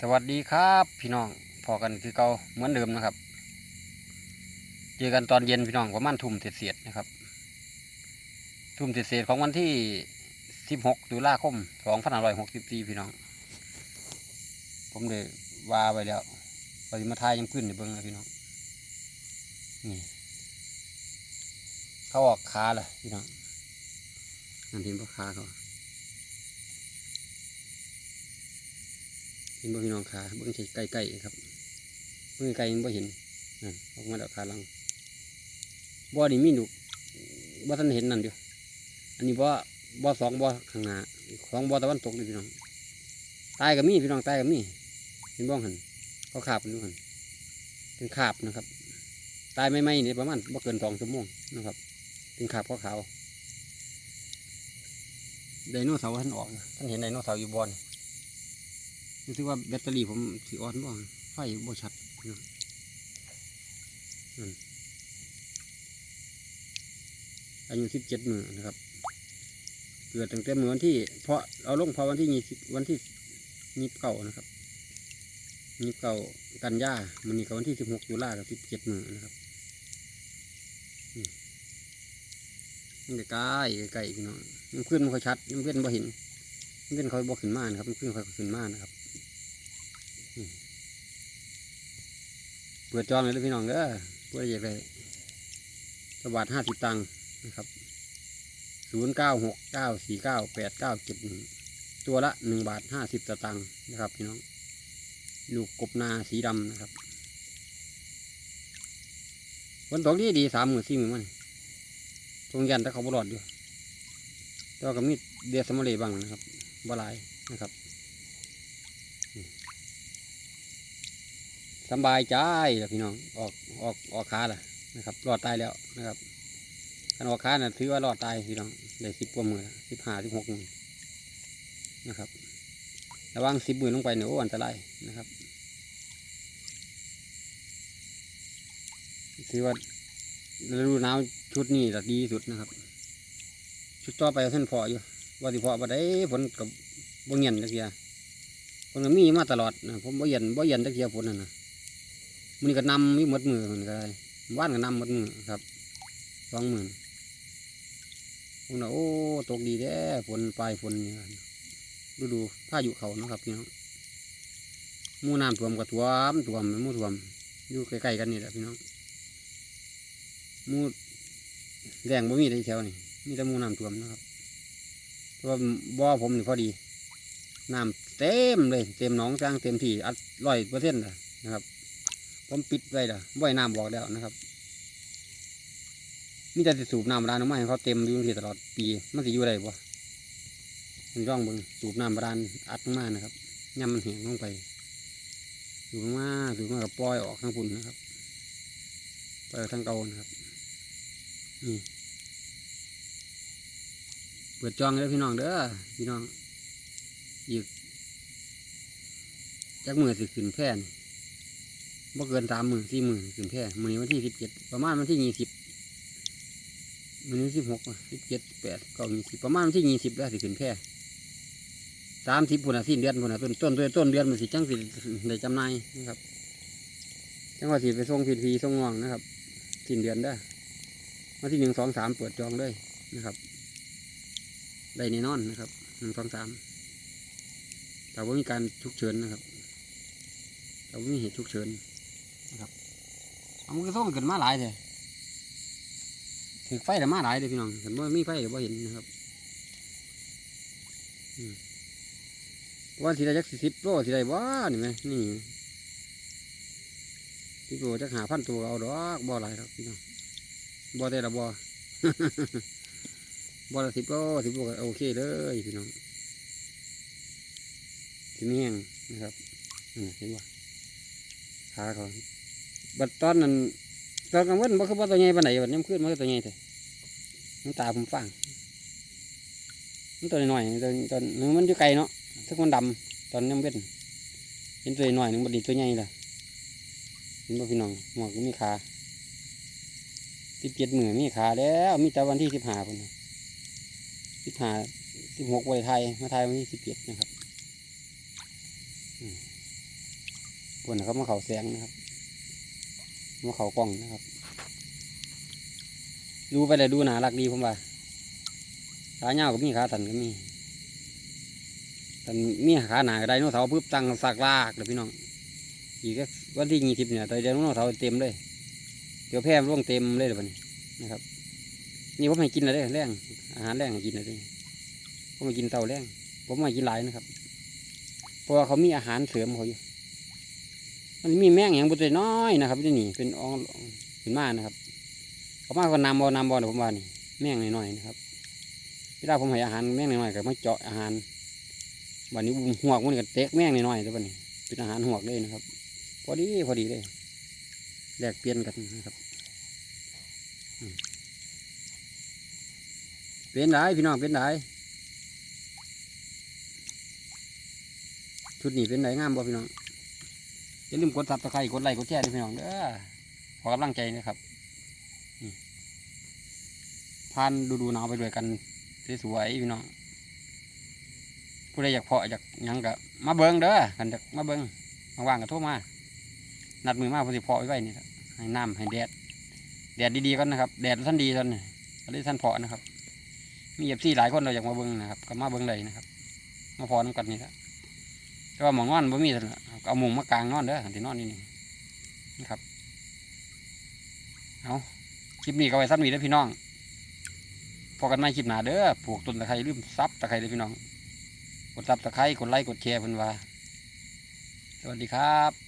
สวัสดีครับพี่น้องพอกันคือเก่าเหมือนเดิมนะครับ เจอกันตอนเย็นพี่น้องประมาณทุ่มเศษๆนะครับ ทุ่มเศษๆของวันที่ 16ตุลาคม2564พี่น้อง ผมเลยว่าไว้แล้วปริมาทายยังขึ้นในเบิ้งนะพี่น้องนี่เขาออกขาเลยพี่น้องนั่นเห็นปะขาเขา เห็นบ่พี่น้องขาเบิ้งใกล้ๆครับเบิ้งไกลยังบ่เห็นออกมาแล้วขาลังบ่อนี่มีหนุกบ่ท่านเห็นนั่นอยู่อันนี้บ่บ่สองบ่ข้างหน้าของบ่ตะวันตกนี่พี่น้องใต้ก็มีพี่น้องใต้ก็มีเห็นบ้องหันเขาขาบมันดูหันเป็นขาบนะครับ ตายไม่ไม่เนี่ยประมาณบ่เกินสองชั่วโมงนะครับเป็นขาบขาวไดโนเสาร์ท่านออกท่านเห็นไดโนเสาร์อยู่บอน รู้สึกว่าแบตเตอรี่ผมสีอ่อนบ้างไฟบ่ชัดนะอันอายุสิบเจ็ดมือนะครับ เกิดตั้งแต่เมื่อวันที่ เพราะเอาลงพอวันที่ยี่สิบวันที่ยี่สิบเก้านะครับนี่เก่ากันยามันนี่ก็วันที่สิบหกตุลากับสิบเจ็ดมือนะครับนี่ใกล้ใกล้ๆพี่น้องมันขึ้นมันค่อยชัดมันขึ้นบ่เห็นมันขึ้นเขาบ่ขึ้นมานะครับมันขึ้นเขาขึ้นมานะครับนี่เปิดจองเลยเด้อพี่น้องเด้อเพื่ออยากได้สวัสดห้าสิบตังค์นะครับศูนย์เก้าหกเก้าสี่เก้าแปดเก้าเจ็ดหนึ่งตัวละหนึ่งบาทห้าสิบตางค์นะครับพี่น้องลูกกบนาสีดำนะครับฝนตกดีดีสามหมื่นสี่หมื่นมันตรงยันแต่เขาบรอดอยู่แต่ว่าก็มีเดียสมะเลบ้างนะครับบลายนะครับ สบายใจแล้วพี่น้องออกออกออกขาละนะครับรอดตายแล้วนะครับการออกขาน่ะถือว่ารอดตายพี่น้องได้สิบกว่าหมื่นสิบห้าสิบหกหมื่นนะครับระวังสิบมือลงไปเนี่ยโอ้อันตรายนะครับถือว่าฤดูหนาวชุดนี้จะดีที่สุดนะครับ ชุดต่อไปเส้นพออยู่ว่าสิพอบ่ได้ฝนกับบ่เงียนตะเกียฝนก็มีมาตลอดนะผมบ่เย็นบ่เย็นตะเกียฝนนั่นนะ มันก็นำมีหมดมือมันก็ได้บ้านก็นำหมดมือครับสองหมื่นผมน่ะโอ้ตกดีแท้ฝนปลายฝนนี่ครับฤดูพายุเขานะครับพี่น้องมูน้ำท่วมก็ท่วมท่วมมู่ท่วมอยู่ใกล้ๆกันนี่แหละพี่น้องมูแดงบ่มีในแถวนี่มีแต่มูน้ำท่วมนะครับเพราะว่าบ่อผมนี่พอดีน้ำเต็มเลย เต็มหนองจ้างเต็มที่อัดร้อยเปอร์เซ็นต์นะครับ ผมปิดไว้ละบ่อยน้ำบอกแล้วนะครับมีแต่สิสูบน้ำร้านออกมาให้เขาเต็มอยู่ที่ตลอดปีมันสิอยู่ได้บ่มันร่องบิงสูบน้ำบาดาลอัดมากนะครับย่ำมันแห้งลงไปสูบมาสูบมากับปล่อยออกทางปุ่นนะครับปล่อยออกทางเกานะครับนี่เปิดจองเลยพี่น้องเด้อพี่น้องอีกจักมือสิขึ้นแพร่ บ่เกินสามหมื่นสี่หมื่นขึ้นแพร่มือนี้วันที่สิบเจ็ดประมาณวันที่ยี่สิบมือนี้สิบหกสิบเจ็ดแปดเก้ายี่สิบประมาณวันที่ยี่สิบแล้วสิขึ้นแพร่สามสิบพุ่นอะสิ้นเดือนพุ่นอะต้นต้นต้นต้นเดือนมันสิจังสิได้จำนายนะครับจังว่าสิไปส่งพีพีส่งงองนะครับสิ้นเดือนได้อวันที่หนึ่งสองสามเปิดจองเลยนะครับ ได้แน่นอนนะครับหนึ่งสองสามแต่ว่ามีการฉุกเฉินนะครับแต่ว่ามีเหตุฉุกเฉิน นะครับเอามันก็ส่งเกินมาหลายเลยถือไฟแต่มาหลายเลยพี่น้องเห็นว่ามีไฟหรือว่าเห็นนะครับว่าสิได้จักสิบโลสิได้บ่นี่ไหมนี่สิบโลจักหาพันตัวเอาดอกบ่หลายครับพี่น้องบ่ได้ละบ่บ่ละสิบโลสิบโลก็โอเคเลยพี่น้องสีแห้งนะครับอืมเห็นบ่ขาเขา บัดตอนนั้นตอนกลางวันบ่คือบ่าตัวใหญ่ปานไหนบัดยามคืนมันก็ตัวใหญ่แท้น้ำตาผมฟังมันตัวหน้อยๆตัวตัวมันอยู่ไกลเนาะถ้าคนดำตอนยังเป็นเห็นตัวหน่อยหนึ่งบดีตัวใหญ่ละเห็นบ่พี่น้องหมวกก็มีขาสิบเจ็ดหมือมีขาแล้วมีแต่วันที่สิบห้าคนสิบห้าสิบหกวันไทยมาไทยวันที่สิบเจ็ดนะครับคนนะครับมาเขาแสงนะครับ มาเขากล้องนะครับ ดูไปเลยดูหนารักดีผมว่าขาเงาก็มีขาสันก็มีแต่มีขาหนาก็ได้น้ตเสาปุ๊บตั้งสากลากเลยพี่น้อง อีกก็วันที่ยี่สิบเนี่ยแต่เดี๋ยวน้ตเสาเต็มเลย เดี๋ยวแพร่ร่วงเต็มเลยเดี๋ยวนี้นะครับ นี่ผมให้กินอะไรแรงอาหารแรงกินอะไรผมให้กินเต่าแรงผมม่ให้กินหลายนะครับ เพราะว่าเขามีอาหารเสริมเขาอยู่ มันมีแมงอย่างบุตรน้อยนะครับที่นี่เป็นอองเป็นมานะครับเขามาก็นำบอนำบอนะผมว่านี่แมงน้อยๆนะครับเวลาผมให้อาหารแมงน้อยๆก็มาเจาะอาหารวันนี้หัวกมันก็เตะแมงน้อยๆแต่วันนี้เป็นอาหารหัวกเลยนะครับ พอดีพอดีเลยแลกเปลี่ยนกันนะครับเป็นไรพี่น้องเป็นไรชุดนี้เป็นไรงามบ่พี่น้อง อย่าลืมกดซับสไครต์กดไลค์กดแชร์ด้วยพี่น้องเด้อขอกำลังใจนะครับผ่านดูดูหนาวไปด้วยกันสวยๆพี่น้องผู้ใดอยากเพาะอยากยังก็มาเบิ้งเด้อกันจากมาเบิ้งว่างๆก็โทรมานัดมือมาเพอสิเพาะไว้ไว้นี่ครับให้น้ำให้แดดแดดดีๆก่อนนะครับ แดดท่านดีตอนนี้ก็เลยท่านเพาะนะครับ มีเอฟซีหลายคนเราอยากมาเบิ้งนะครับก็มาเบิ้งเลยนะครับ มาเพอน้ำกันนี่แหละ แต่ว่าหมองนอนบ่มีท่านละก็เอามุงมากลางนอนเด้อที่นอนนี่นี่นะครับเอาคลิปนี้ก็ไว้ซ้ำนี้เด้อพี่น้องพอกันไม่คลิปหนาเด้อปลูกต้นตะไคร้ลืมซับตะไคร้เลยพี่น้อง กดซับตะไคร้กดไลค์กดแชร์เพิ่นว่า สวัสดีครับ